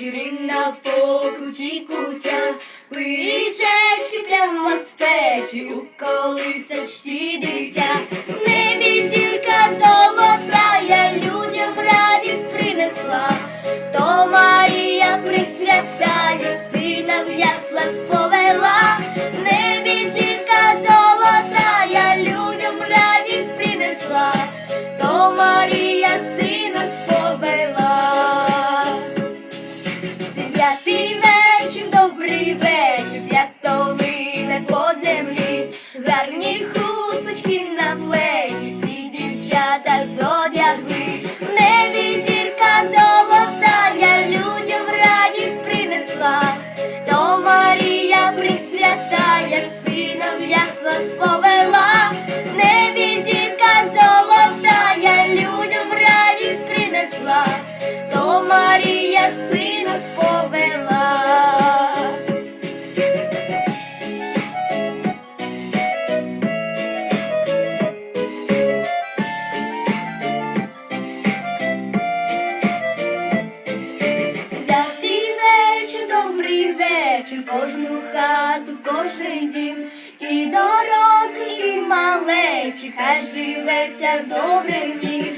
Вечірина по покуті кутя, пишечки прямо з печі, у колисочці дитя, не зірка золота, я людям радість принесла, то Марія присвятає, сина в яслах сповела. Святий вечір, добрий вечір, свято лине по землі, гарні в кожну хату, в кожний дім, і дорослий, і малечі, хай живеться добре в ній.